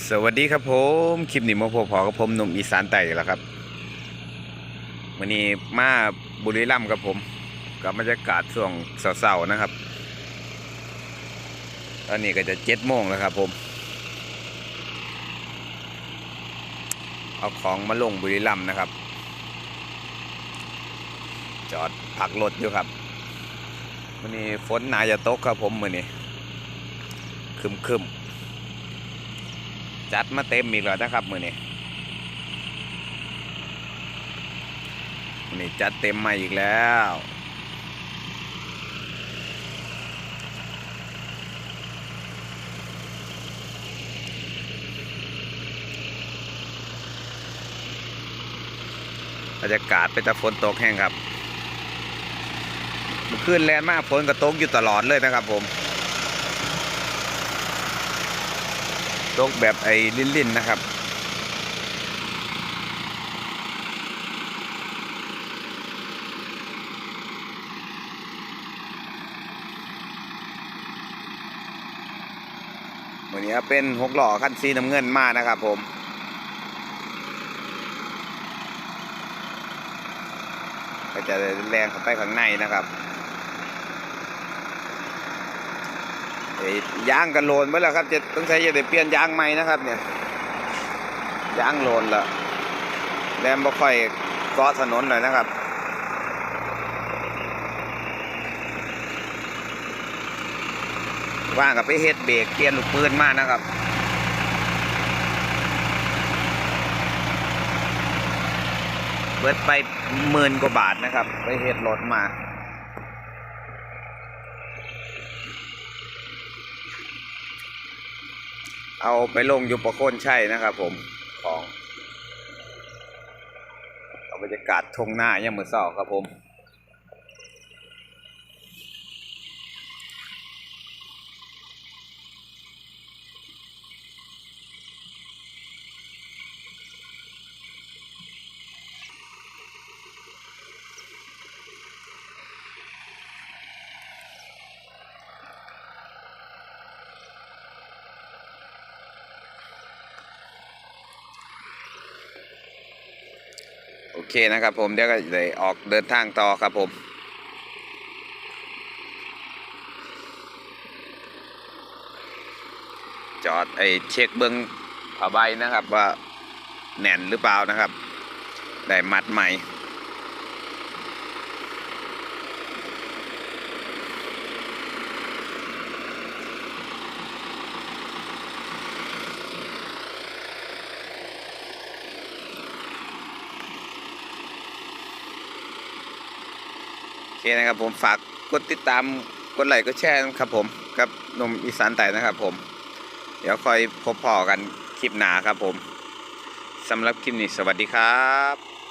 สวัสดีครับผม คลิปนี้มาพบพอกับผมหนุ่มอีสานใต้แล้วครับวันนี้มาบุรีรัมย์ครับผมกับบรรยากาศช่วงเสาร์นะครับ ตอนนี้ก็จะเจ็ดโมงแล้วครับผม เอาของมาลงบุรีรัมย์นะครับ จอดพักรถอยู่ครับวันนี้ฝนนาจะตกครับผมมือนี้คึมคึมๆ จัดมาเต็มอีกแล้วนะครับมือนี้มือนี้จัดเต็มมาอีกแล้วบรรยากาศเป็นแต่ฝนตกแห้งครับเมื่อคืนแรงมากฝนก็ตกอยู่ตลอดเลยนะครับผม ตกแบบไอ้ลิ่นๆนะครับวันนี้เป็นหกหล่อคันซีน้ำเงินมานะครับผมก็จะแรงเข้าไปข้างในนะครับเอ้ ยางกันโลนไปแล้วครับจะต้องใช้จะได้เปลี่ยนยางใหม่นะครับ เนี่ยยางโลนละแรมบ่ค่อยเกาะถนนหน่อยนะครับว่างกับไปเฮ็ดเบรกเปลี่ยนลูกปืนมากนะครับเบิดไปหมื่นกว่าบาทนะครับ ไปเฮ็ดรถมา เอาไปลงยูปโคนใช่นะครับผมของเอาบรรยากาศทงหน้ายังมือเศร้าครับผม เคนะครับผมเดี๋ยวก็จะได้ออกเดินทางต่อครับผมจอดไอเช็คเบื้องผ้าใบนะครับว่าแน่นหรือเปล่านะครับ ได้มัดใหม่ เคนะครับผมฝากกดติดตามกดไลค์กดแชร์นะครับผมกับหนมอีสานไต่นะครับผม เดี๋ยวคอยพบพอกันคลิปหนาครับผมสำหรับคลิปนี้สวัสดีครับ